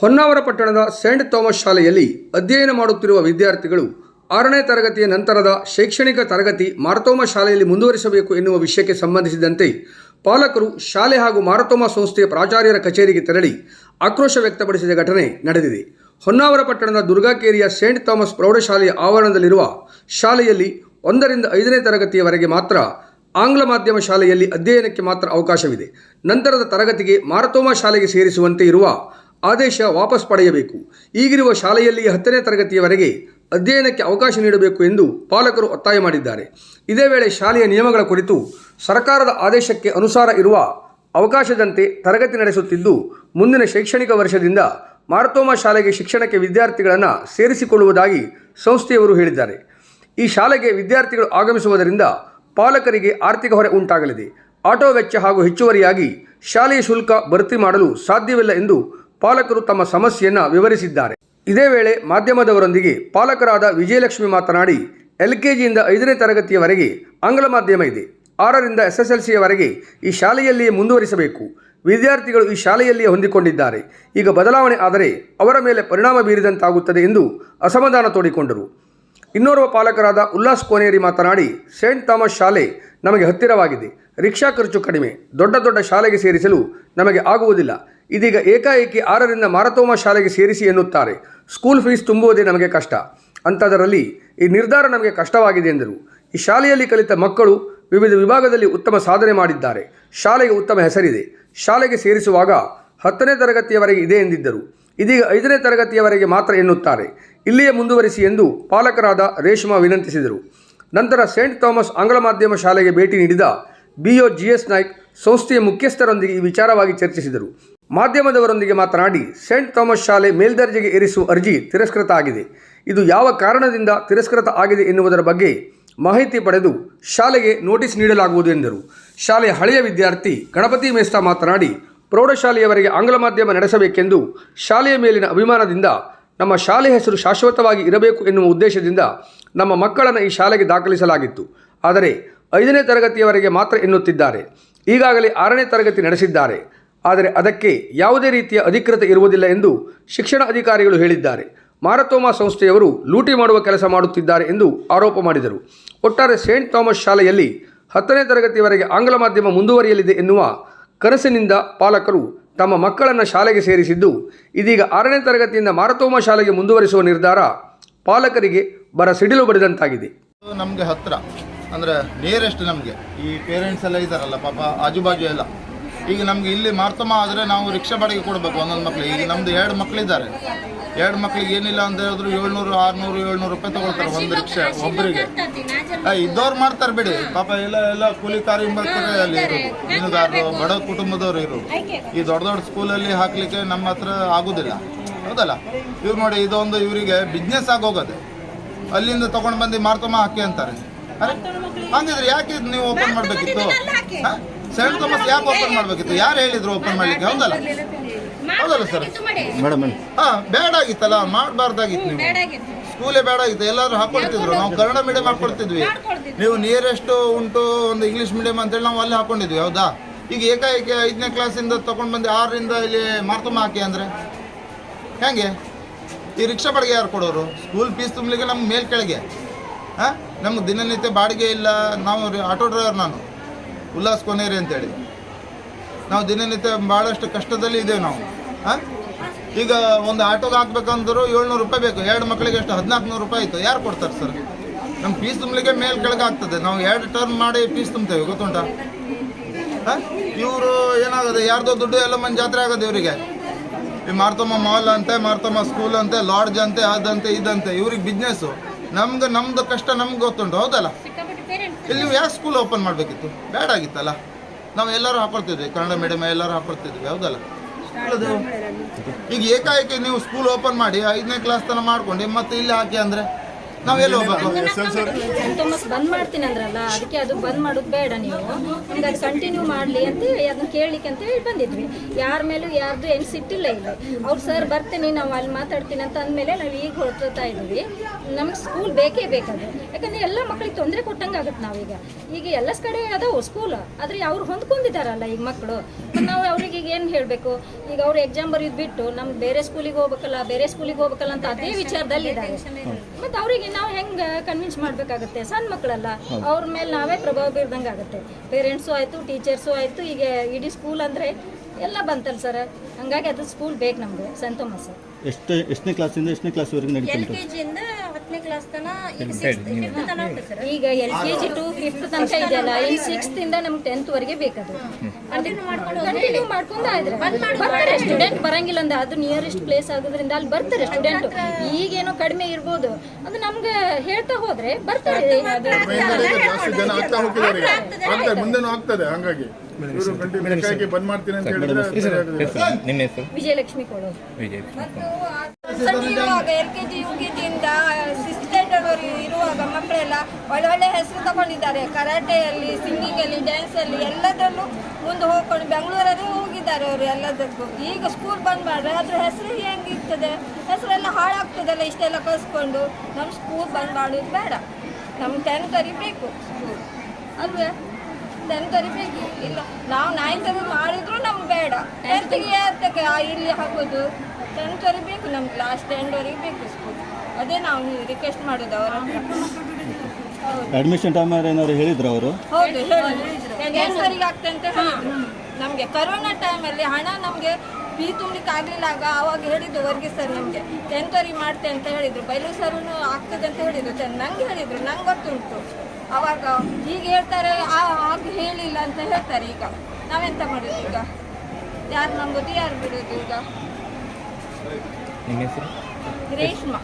ಹೊನ್ನಾವರ ಪಟ್ಟಣದ Saint Thomas ಶಾಲೆಯಲ್ಲಿ ಅಧ್ಯಯನ ಮಾಡುತ್ತಿರುವ ವಿದ್ಯಾರ್ಥಿಗಳು ಆರನೇ ತರಗತಿಯ ನಂತರದ ಶೈಕ್ಷಣಿಕ ತರಗತಿ ಮಾರತೋಮ ಶಾಲೆಯಲ್ಲಿ ಮುಂದುವರಿಸಬೇಕು ಎನ್ನುವ ವಿಷಯಕ್ಕೆ ಸಂಬಂಧಿಸಿದಂತೆ ಪಾಲಕರು ಶಾಲೆ ಹಾಗೂ ಮಾರತೋಮ ಸಂಸ್ಥೆಯ ಪ್ರಾಚಾರ್ಯರ ಕಚೇರಿಗೆ ತೆರಳಿ ಆಕ್ರೋಶ ವ್ಯಕ್ತಪಡಿಸಿದ ಘಟನೆ ನಡೆದಿದೆ. ಹೊನ್ನಾವರ ಪಟ್ಟಣದ ದುರ್ಗಾಕೇರಿಯ ಸೇಂಟ್ ಥಾಮಸ್ ಪ್ರೌಢಶಾಲೆಯ ಆವರಣದಲ್ಲಿರುವ ಶಾಲೆಯಲ್ಲಿ ಒಂದರಿಂದ ಐದನೇ ತರಗತಿಯವರೆಗೆ ಮಾತ್ರ ಆಂಗ್ಲ ಮಾಧ್ಯಮ ಶಾಲೆಯಲ್ಲಿ ಅಧ್ಯಯನಕ್ಕೆ ಮಾತ್ರ ಅವಕಾಶವಿದೆ. ನಂತರದ ತರಗತಿಗೆ ಮಾರತೋಮ ಶಾಲೆಗೆ ಸೇರಿಸುವಂತೆ ಇರುವ ಆದೇಶ ವಾಪಸ್ ಪಡೆಯಬೇಕು. ಈಗಿರುವ ಶಾಲೆಯಲ್ಲಿ ಹತ್ತನೇ ತರಗತಿಯವರೆಗೆ ಅಧ್ಯಯನಕ್ಕೆ ಅವಕಾಶ ನೀಡಬೇಕು ಎಂದು ಪಾಲಕರು ಒತ್ತಾಯ ಮಾಡಿದ್ದಾರೆ. ಇದೇ ವೇಳೆ ಶಾಲೆಯ ನಿಯಮಗಳ ಕುರಿತು ಸರ್ಕಾರದ ಆದೇಶಕ್ಕೆ ಅನುಸಾರ ಇರುವ ಅವಕಾಶದಂತೆ ತರಗತಿ ನಡೆಸುತ್ತಿದ್ದು, ಮುಂದಿನ ಶೈಕ್ಷಣಿಕ ವರ್ಷದಿಂದ ಮಾರತೋಮ ಶಾಲೆಗೆ ಶಿಕ್ಷಣಕ್ಕೆ ವಿದ್ಯಾರ್ಥಿಗಳನ್ನು ಸೇರಿಸಿಕೊಳ್ಳುವುದಾಗಿ ಸಂಸ್ಥೆಯವರು ಹೇಳಿದ್ದಾರೆ. ಈ ಶಾಲೆಗೆ ವಿದ್ಯಾರ್ಥಿಗಳು ಆಗಮಿಸುವುದರಿಂದ ಪಾಲಕರಿಗೆ ಆರ್ಥಿಕ ಹೊರೆ ಉಂಟಾಗಲಿದೆ. ಆಟೋ ವೆಚ್ಚ ಹಾಗೂ ಹೆಚ್ಚುವರಿಯಾಗಿ ಶಾಲೆಯ ಶುಲ್ಕ ಭರ್ತಿ ಮಾಡಲು ಸಾಧ್ಯವಿಲ್ಲ ಎಂದು ಪಾಲಕರು ತಮ್ಮ ಸಮಸ್ಯೆಯನ್ನು ವಿವರಿಸಿದ್ದಾರೆ. ಇದೇ ವೇಳೆ ಮಾಧ್ಯಮದವರೊಂದಿಗೆ ಪಾಲಕರಾದ ವಿಜಯಲಕ್ಷ್ಮಿ ಮಾತನಾಡಿ ಎಲ್ ಕೆ ಐದನೇ ತರಗತಿಯವರೆಗೆ ಆಂಗ್ಲ ಮಾಧ್ಯಮ ಇದೆ. ಆರರಿಂದ ಎಸ್ ಎಸ್ ಎಲ್ ಸಿಯವರೆಗೆ ಈ ಶಾಲೆಯಲ್ಲಿಯೇ ಮುಂದುವರಿಸಬೇಕು. ವಿದ್ಯಾರ್ಥಿಗಳು ಈ ಶಾಲೆಯಲ್ಲಿಯೇ ಹೊಂದಿಕೊಂಡಿದ್ದಾರೆ. ಈಗ ಬದಲಾವಣೆ ಆದರೆ ಅವರ ಮೇಲೆ ಪರಿಣಾಮ ಬೀರಿದಂತಾಗುತ್ತದೆ ಎಂದು ಅಸಮಾಧಾನ ತೋಡಿಕೊಂಡರು. ಇನ್ನೋರ್ವ ಪಾಲಕರಾದ ಉಲ್ಲಾಸ್ ಕೋನೇರಿ ಮಾತನಾಡಿ, ಸೇಂಟ್ ಥಾಮಸ್ ಶಾಲೆ ನಮಗೆ ಹತ್ತಿರವಾಗಿದೆ. ರಿಕ್ಷಾ ಖರ್ಚು ಕಡಿಮೆ. ದೊಡ್ಡ ದೊಡ್ಡ ಶಾಲೆಗೆ ಸೇರಿಸಲು ನಮಗೆ ಆಗುವುದಿಲ್ಲ. ಇದೀಗ ಏಕಾಏಕಿ ಆರರಿಂದ ಮಾರತೋಮ ಶಾಲೆಗೆ ಸೇರಿಸಿ ಎನ್ನುತ್ತಾರೆ. ಸ್ಕೂಲ್ ಫೀಸ್ ತುಂಬುವುದೇ ನಮಗೆ ಕಷ್ಟ. ಅಂಥದರಲ್ಲಿ ಈ ನಿರ್ಧಾರ ನಮಗೆ ಕಷ್ಟವಾಗಿದೆ ಎಂದರು. ಈ ಶಾಲೆಯಲ್ಲಿ ಕಲಿತ ಮಕ್ಕಳು ವಿವಿಧ ವಿಭಾಗದಲ್ಲಿ ಉತ್ತಮ ಸಾಧನೆ ಮಾಡಿದ್ದಾರೆ. ಶಾಲೆಗೆ ಉತ್ತಮ ಹೆಸರಿದೆ. ಶಾಲೆಗೆ ಸೇರಿಸುವಾಗ ಹತ್ತನೇ ತರಗತಿಯವರೆಗೆ ಇದೆ ಎಂದಿದ್ದರು. ಇದೀಗ ಐದನೇ ತರಗತಿಯವರೆಗೆ ಮಾತ್ರ ಎನ್ನುತ್ತಾರೆ. ಇಲ್ಲಿಯೇ ಮುಂದುವರಿಸಿ ಎಂದು ಪಾಲಕರಾದ ರೇಷ್ಮಾ ವಿನಂತಿಸಿದರು. ನಂತರ ಸೇಂಟ್ ಥಾಮಸ್ ಆಂಗ್ಲ ಮಾಧ್ಯಮ ಶಾಲೆಗೆ ಭೇಟಿ ನೀಡಿದ ಬಿಒ ಜಿ ಎಸ್ ನಾಯ್ಕ್ ಸಂಸ್ಥೆಯ ಮುಖ್ಯಸ್ಥರೊಂದಿಗೆ ಈ ವಿಚಾರವಾಗಿ ಚರ್ಚಿಸಿದರು. ಮಾಧ್ಯಮದವರೊಂದಿಗೆ ಮಾತನಾಡಿ ಸೇಂಟ್ ಥಾಮಸ್ ಶಾಲೆ ಮೇಲ್ದರ್ಜೆಗೆ ಏರಿಸುವ ಅರ್ಜಿ ತಿರಸ್ಕೃತ ಆಗಿದೆ. ಇದು ಯಾವ ಕಾರಣದಿಂದ ತಿರಸ್ಕೃತ ಆಗಿದೆ ಎನ್ನುವುದರ ಬಗ್ಗೆ ಮಾಹಿತಿ ಪಡೆದು ಶಾಲೆಗೆ ನೋಟಿಸ್ ನೀಡಲಾಗುವುದು ಎಂದರು. ಶಾಲೆಯ ಹಳೆಯ ವಿದ್ಯಾರ್ಥಿ ಗಣಪತಿ ಮೇಸ್ತಾ ಮಾತನಾಡಿ, ಪ್ರೌಢಶಾಲೆಯವರೆಗೆ ಆಂಗ್ಲ ಮಾಧ್ಯಮ ನಡೆಸಬೇಕೆಂದು ಶಾಲೆಯ ಮೇಲಿನ ಅಭಿಮಾನದಿಂದ ನಮ್ಮ ಶಾಲೆ ಹೆಸರು ಶಾಶ್ವತವಾಗಿ ಇರಬೇಕು ಎನ್ನುವ ಉದ್ದೇಶದಿಂದ ನಮ್ಮ ಮಕ್ಕಳನ್ನು ಈ ಶಾಲೆಗೆ ದಾಖಲಿಸಲಾಗಿತ್ತು. ಆದರೆ ಐದನೇ ತರಗತಿಯವರೆಗೆ ಮಾತ್ರ ಎನ್ನುತ್ತಿದ್ದಾರೆ. ಈಗಾಗಲೇ ಆರನೇ ತರಗತಿ ನಡೆಸಿದ್ದಾರೆ. ಆದರೆ ಅದಕ್ಕೆ ಯಾವುದೇ ರೀತಿಯ ಅಧಿಕೃತ ಇರುವುದಿಲ್ಲ ಎಂದು ಶಿಕ್ಷಣ ಅಧಿಕಾರಿಗಳು ಹೇಳಿದ್ದಾರೆ. ಮಾರತೋಮ ಸಂಸ್ಥೆಯವರು ಲೂಟಿ ಮಾಡುವ ಕೆಲಸ ಮಾಡುತ್ತಿದ್ದಾರೆ ಎಂದು ಆರೋಪ ಮಾಡಿದರು. ಒಟ್ಟಾರೆ ಸೇಂಟ್ ಥಾಮಸ್ ಶಾಲೆಯಲ್ಲಿ ಹತ್ತನೇ ತರಗತಿಯವರೆಗೆ ಆಂಗ್ಲ ಮಾಧ್ಯಮ ಮುಂದುವರಿಯಲಿದೆ ಎನ್ನುವ ಕನಸಿನಿಂದ ಪಾಲಕರು ತಮ್ಮ ಮಕ್ಕಳನ್ನು ಶಾಲೆಗೆ ಸೇರಿಸಿದ್ದು, ಇದೀಗ ಆರನೇ ತರಗತಿಯಿಂದ ಮಾರತೋಮ ಶಾಲೆಗೆ ಮುಂದುವರಿಸುವ ನಿರ್ಧಾರ ಪಾಲಕರಿಗೆ ಬರ ಸಿಡಿಲು ಬಡಿದಂತಾಗಿದೆ. ನಮಗೆ ಹತ್ರ, ಅಂದ್ರೆ ನಿಯರೆಸ್ಟ್ ನಮಗೆ, ಈ ಪೇರೆಂಟ್ಸ್ ಎಲ್ಲ ಇದ್ದಾರಲ್ಲ ಪಾಪ, ಆಜುಬಾಜು ಎಲ್ಲ. ಈಗ ನಮ್ಗೆ ಇಲ್ಲಿ ಮಾರ್ತಮ ಆದರೆ ನಾವು ರಿಕ್ಷಾ ಬಾಡಿಗೆ ಕೊಡಬೇಕು ಒಂದೊಂದು ಮಕ್ಳಿಗೆ. ಈಗ ನಮ್ದು ಎರಡು ಮಕ್ಕಳಿದ್ದಾರೆ ಎರಡು ಮಕ್ಳಿಗೆ ಏನಿಲ್ಲ ಅಂತ ಹೇಳಿದ್ರು ಏಳ್ನೂರು ಆರ್ನೂರು ಏಳ್ನೂರು ರೂಪಾಯಿ ತಗೊಳ್ತಾರೆ ಒಂದು ರಿಕ್ಷಾ ಒಬ್ಬರಿಗೆ ಇದ್ದವ್ರು ಮಾಡ್ತಾರೆ ಬಿಡಿ. ಪಾಪ ಎಲ್ಲ ಎಲ್ಲ ಕೂಲಿ ಕಾರ್ಮಿಕರೇ ಅಲ್ಲಿ ಇರೋದು. ಮೀನುಗಾರರು ಬಡ ಕುಟುಂಬದವ್ರು ಇರೋದು ಈ ದೊಡ್ಡ ದೊಡ್ಡ ಸ್ಕೂಲಲ್ಲಿ ಹಾಕಲಿಕ್ಕೆ ನಮ್ಮ ಹತ್ರ ಆಗೋದಿಲ್ಲ. ಹೌದಲ್ಲ? ಇವ್ರು ನೋಡಿ ಇದೊಂದು ಇವರಿಗೆ ಬಿಸ್ನೆಸ್ ಆಗೋಗದೆ ಅಲ್ಲಿಂದ ತೊಗೊಂಡು ಬಂದು ಮಾರ್ತಮ್ಮ ಹಾಕಿ ಅಂತಾರೆ. ಅರೆ ಹಂಗಿದ್ರೆ ಯಾಕೆ ನೀವು ಓಪನ್ ಮಾಡಬೇಕಿತ್ತು? ಸೆಂಟ್ ಥಾಮಸ್ ಯಾಕೆ ಓಪನ್ ಮಾಡಬೇಕಿತ್ತು? ಯಾರು ಹೇಳಿದ್ರು ಓಪನ್ ಮಾಡ್ಲಿಕ್ಕೆ? ಹೌದಲ್ಲ? ಹೌದಲ್ಲ ಸರ್? ಮೇಡಮ್ ಹಾ ಬೇಡ ಆಗಿತ್ತಲ್ಲ ಮಾಡಬಾರ್ದಾಗಿತ್ತು ನೀವು. ಸ್ಕೂಲೇ ಬೇಡ ಆಗಿತ್ತು ಎಲ್ಲರೂ ಹಾಕೊಳ್ತಿದ್ರು. ನಾವು ಕನ್ನಡ ಮೀಡಿಯಂ ಹಾಕೊಳ್ತಿದ್ವಿ. ನೀವು ನಿಯರೆಸ್ಟ್ ಉಂಟು ಒಂದು ಇಂಗ್ಲೀಷ್ ಮೀಡಿಯಂ ಅಂತೇಳಿ ನಾವು ಅಲ್ಲಿ ಹಾಕೊಂಡಿದ್ವಿ ಹೌದಾ? ಈಗ ಏಕಾಏಕಿ ಐದನೇ ಕ್ಲಾಸಿಂದ ತೊಗೊಂಡು ಬಂದು ಆರರಿಂದ ಇಲ್ಲಿ ಮಾರ್ತಮ್ಮ ಹಾಕಿ ಅಂದರೆ? ಹೆಂಗೆ? ಈ ರಿಕ್ಷಾ ಬಾಡಿಗೆ ಯಾರು ಕೊಡೋರು? ಸ್ಕೂಲ್ ಫೀಸ್ ತುಂಬಲಿಕ್ಕೆ ನಮ್ಗೆ ಮೇಲ್ ಕೆಳಗೆ. ಹಾಂ? ನಮ್ಗೆ ದಿನನಿತ್ಯ ಬಾಡಿಗೆ ಇಲ್ಲ. ನಾವು ರಿ- ಆಟೋ ಡ್ರೈವರ್ ನಾನು. ಉಲ್ಲಾಸ್ ಕೊನೇರಿ ಅಂತೇಳಿ. ನಾವು ದಿನನಿತ್ಯ ಭಾಳಷ್ಟು ಕಷ್ಟದಲ್ಲಿ ಇದ್ದೇವೆ ನಾವು. ಈಗ ಒಂದು ಆಟೋಗೆ ಹಾಕ್ಬೇಕಂದ್ರು ಏಳ್ನೂರು ರೂಪಾಯಿ ಬೇಕು. ಎರಡು ಮಕ್ಕಳಿಗೆ ಎಷ್ಟು? ಹದಿನಾಲ್ಕು ನೂರು ರೂಪಾಯಿ ಆಯಿತು. ಯಾರು ಕೊಡ್ತಾರೆ ಸರ್? ನಮ್ಮ ಫೀಸ್ ತುಂಬಲಿಕ್ಕೆ ಮೇಲೆ ಕೆಳಗೆ ಆಗ್ತದೆ. ನಾವು ಎರಡು ಟರ್ನ್ ಮಾಡಿ ಫೀಸ್ ತುಂಬ್ತೇವೆ, ಗೊತ್ತುಂಟಾ? ಹಾಂ ಇವರು ಏನಾಗುತ್ತೆ ಯಾರ್ದೋ ದುಡ್ಡು ಎಲ್ಲ ಮಂದಿ ಜಾತ್ರೆ ಆಗೋದು ಇವರಿಗೆ. ಈ ಮಾರ್ತಮ್ಮ ಮಾಲ್ ಅಂತೆ, ಮಾರ್ತಮ್ಮ ಸ್ಕೂಲ್ ಅಂತೆ ಲಾಡ್ಜ್ ಅಂತೆ, ಅದಂತೆ, ಇದಂತೆ. ಇವ್ರಿಗೆ ಬಿಸ್ನೆಸ್ಸು ನಮ್ಗೆ ನಮ್ದು ಕಷ್ಟ ನಮ್ಗೆ ಗೊತ್ತುಂಟು, ಹೌದಲ್ಲ? ಇಲ್ಲಿ ನೀವು ಯಾಕೆ ಸ್ಕೂಲ್ ಓಪನ್ ಮಾಡಬೇಕಿತ್ತು? ಬೇಡ ಆಗಿತ್ತಲ್ಲ? ನಾವು ಎಲ್ಲರೂ ಹಾಕೊಳ್ತಿದ್ವಿ. ಕನ್ನಡ ಮೀಡಿಯಮ್ ಎಲ್ಲರೂ ಹಾಕೊಳ್ತಿದ್ವಿ. ಹೌದಲ್ಲ? ಈಗ ಏಕಾಏಕಿ ನೀವು ಸ್ಕೂಲ್ ಓಪನ್ ಮಾಡಿ ಐದನೇ ಕ್ಲಾಸ್ ತನಕ ಮಾಡ್ಕೊಂಡು ಮತ್ತೆ ಇಲ್ಲಿ ಹಾಕಿ ಅಂದ್ರೆ ನಾವು ಎಲ್ಲಿ ಹೋಗ್ಬೇಕು? ಸೆಂಟ್ ಥಾಮಸ್ ಬಂದ್ ಮಾಡ್ತೀನಿ ಅಂದ್ರಲ್ಲ, ಅದಕ್ಕೆ ಅದು ಬಂದ್ ಮಾಡೋದು ಬೇಡ ನೀವು. ನಮ್ಗೆ ಅದು ಕಂಟಿನ್ಯೂ ಮಾಡ್ಲಿ ಅಂತ ಅದನ್ನ ಕೇಳಲಿಕ್ಕೆ ಅಂತ ಹೇಳಿ ಬಂದಿದ್ವಿ. ಯಾರ ಮೇಲೂ ಯಾರ್ದು ಏನು ಸಿಟ್ಟಿಲ್ಲ ಇಲ್ಲ. ಅವ್ರು ಸರ್ ಬರ್ತೀನಿ, ನಾವು ಅಲ್ಲಿ ಮಾತಾಡ್ತೀನಿ ಅಂತ ಅಂದಮೇಲೆ ನಾವು ಈಗ ಹೊರತಾ ಇದ್ವಿ ನಮ್ಗೆ ಸ್ಕೂಲ್ ಬೇಕೇ ಬೇಕದು ಯಾಕಂದ್ರೆ ಎಲ್ಲ ಮಕ್ಳಿಗೆ ತೊಂದರೆ ಕೊಟ್ಟಂಗೆ ಆಗುತ್ತೆ ನಾವೀಗ. ಈಗ ಎಲ್ಲ ಕಡೆ ಅದಾವು ಸ್ಕೂಲ್ ಆದರೆ ಅವ್ರು ಹೊಂದ್ಕೊಂಡಿದ್ದಾರಲ್ಲ ಈಗ ಮಕ್ಕಳು ನಾವು ಅವ್ರಿಗೆ ಈಗ ಏನು ಹೇಳಬೇಕು? ಈಗ ಅವ್ರು ಎಕ್ಸಾಮ್ ಬರೆಯೋದು ಬಿಟ್ಟು ನಮ್ಗೆ ಬೇರೆ ಸ್ಕೂಲಿಗೆ ಹೋಗ್ಬೇಕಲ್ಲ ಬೇರೆ ಸ್ಕೂಲಿಗೆ ಹೋಗ್ಬೇಕಲ್ಲ ಅಂತ ಅದೇ ವಿಚಾರದಲ್ಲಿದ್ದಾರೆ. ಮತ್ತು ಅವರಿಗೆ ನಾವು ಹೆಂಗೆ ಕನ್ವಿನ್ಸ್ ಮಾಡಬೇಕಾಗುತ್ತೆ? ಸಣ್ಣ ಮಕ್ಕಳಲ್ಲ ಅವ್ರ ಮೇಲೆ ನಾವೇ ಪ್ರಭಾವ ಬೀರ್ದಂಗೆ ಆಗುತ್ತೆ. ಪೇರೆಂಟ್ಸು ಆಯಿತು ಟೀಚರ್ಸು ಆಯಿತು ಈಗ ಇಡೀ ಸ್ಕೂಲ್ ಅಂದರೆ ಎಲ್ಲ ಬಂತಲ್ಲ ಸರ್ ಹಂಗಾಗಿ ಅದು ಸ್ಕೂಲ್ ಬೇಕು ನಮಗೆ. ಸೆಂಟ್ ಸರ್ ಎಷ್ಟು ಎಷ್ಟನೇ ಕ್ಲಾಸಿಂದ ಎಷ್ಟನೇ ಕ್ಲಾಸ್ವರೆಗೆ ನಡೀತಾ ಹತ್ತನೇ ಕ್ಲಾಸ್ ತನ ಈಗ ಸಿಕ್ಸ್ತ್ ತನ ಸರ್. ಈಗ L K G to fifth ತನಕ ಇದೆಯಲ್ಲ ಈ ಸಿಕ್ಸ್ತ್ ಇಂದ ನಮ್ಗೆ ಟೆಂತ್ ವರೆಗೆ ಬೇಕದು ಕಂಟಿನ್ಯೂ ಮಾಡ್ಕೊಂಡು ಆದ್ರೆ. ಬರ್ತಾರೆ ಸ್ಟೂಡೆಂಟ್ ಬರಂಗಿಲ್ಲ ಅಂದ್ರೆ ಅದು ನಿಯರೆಸ್ಟ್ ಪ್ಲೇಸ್ ಆಗೋದ್ರಿಂದ ಅಲ್ಲಿ ಬರ್ತಾರೆ ಸ್ಟೂಡೆಂಟ್ ಈಗೇನೋ ಕಡಿಮೆ ಇರ್ಬೋದು. ಅದು ನಮ್ಗೆ ಹೇಳ್ತಾ ಹೋದ್ರೆ ಬರ್ತಾರೆ ಮುಂದೆನೂ ಆಗ್ತದೆ ಹಂಗಾಗಿ. ಇವರು ಕಂಟಿನ್ಯೂ ಬಂದ್ ಮಾಡ್ತೀನಿ ಅಂತ ಹೇಳಿದ್ರೆ ನಿಮ್ಮ ಹೆಸರು? ವಿಜಯಲಕ್ಷ್ಮಿ ಕೊಡೋದು ವಿಜಯ್ ಇರುವಾಗ L K G U K ಜಿಯಿಂದ six standard ಇರುವಾಗ ಮಕ್ಕಳೆಲ್ಲ ಒಳ್ಳೊಳ್ಳೆ ಒಳ್ಳೆ ಹೆಸರು ತಗೊಂಡಿದ್ದಾರೆ. ಕರಾಟೆಯಲ್ಲಿ ಸಿಂಗಿಂಗಲ್ಲಿ ಡ್ಯಾನ್ಸಲ್ಲಿ ಎಲ್ಲದರಲ್ಲೂ ಮುಂದೆ ಹೋಗ್ಕೊಂಡು ಬೆಂಗಳೂರಲ್ಲಿ ಹೋಗಿದ್ದಾರೆ ಅವರು ಎಲ್ಲದಕ್ಕೂ. ಈಗ ಸ್ಕೂಲ್ ಬಂದ್ ಮಾಡ್ರೆ ಅದ್ರ ಹೆಸರು ಹೆಂಗಿರ್ತದೆ? ಹೆಸರೆಲ್ಲ ಹಾಳಾಗ್ತದಲ್ಲ ಇಷ್ಟೆಲ್ಲ ಕಲ್ಸ್ಕೊಂಡು. ನಮ್ಮ ಸ್ಕೂಲ್ ಬಂದ್ ಮಾಡೋದು ಬೇಡ. ನಮ್ಗೆ ಟೆನ್ ಕರಿಬೇಕು ಸ್ಕೂಲ್ ಅಲ್ವೇ? ಟೆಂತ್ ಬೇಕು ಇಲ್ಲ ನಾವು ನೈನ್ತ್ ಮಾಡಿದ್ರು ನಮ್ಗೆ ಬೇಡ. ಟೆಂತ್ಗೆ ಯಾತಕ್ಕೆ ಆ ಇಲ್ಲಿ ಹಾಕೋದು? ಟೆಂತ್ ಬೇಕು ನಮ್ಗೆ ಲಾಸ್ಟ್ ಟೆಂಡ್ವರೆಗೆ ಬೇಕು ಸ್ಕೂಲ್ ಅದೇ ನಾವು ರಿಕ್ವೆಸ್ಟ್ ಮಾಡೋದು ಅವರ ಅಡ್ಮಿಷನ್ ಟೈಮ್ ಏನಾದ್ರು ಹೇಳಿದ್ರು ಅವರು? ಹೌದು ಹೇಳಿದ್ರು. ಆಗ್ತಂತೆ ಅಂತ ನಮಗೆ ಕರೋನಾ ಟೈಮಲ್ಲಿ ಹಣ ನಮಗೆ ಬೀ ತುಂಬಲಿಕ್ಕೆ ಆಗಲಿಲ್ಲ ಆಗ ಅವಾಗ ಹೇಳಿದ್ದು ವರ್ಗಿ ಸರ್ ನಮಗೆ. ಟೆಂತ್ವರೆಗೆ ಮಾಡ್ತೆ ಅಂತ ಹೇಳಿದ್ರು. ಬೈಲು ಸರ್ ಆಗ್ತದೆ ಅಂತ ಹೇಳಿದ್ರು. ನಂಗೆ ಹೇಳಿದ್ರು. ನಂಗೆ ಗೊತ್ತುಂಟು. ಅವಾಗ ಈಗ ಹೇಳ್ತಾರೆ ಆ- ಆಗ ಹೇಳಿಲ್ಲ ಅಂತ ಹೇಳ್ತಾರೆ ಈಗ. ನಾವೆಂತ ಮಾಡೋದು ಈಗ? ಯಾರು ನಂಬೋದು ಯಾರು ಬಿಡೋದು ಈಗ? ರೇಷ್ಮಾ.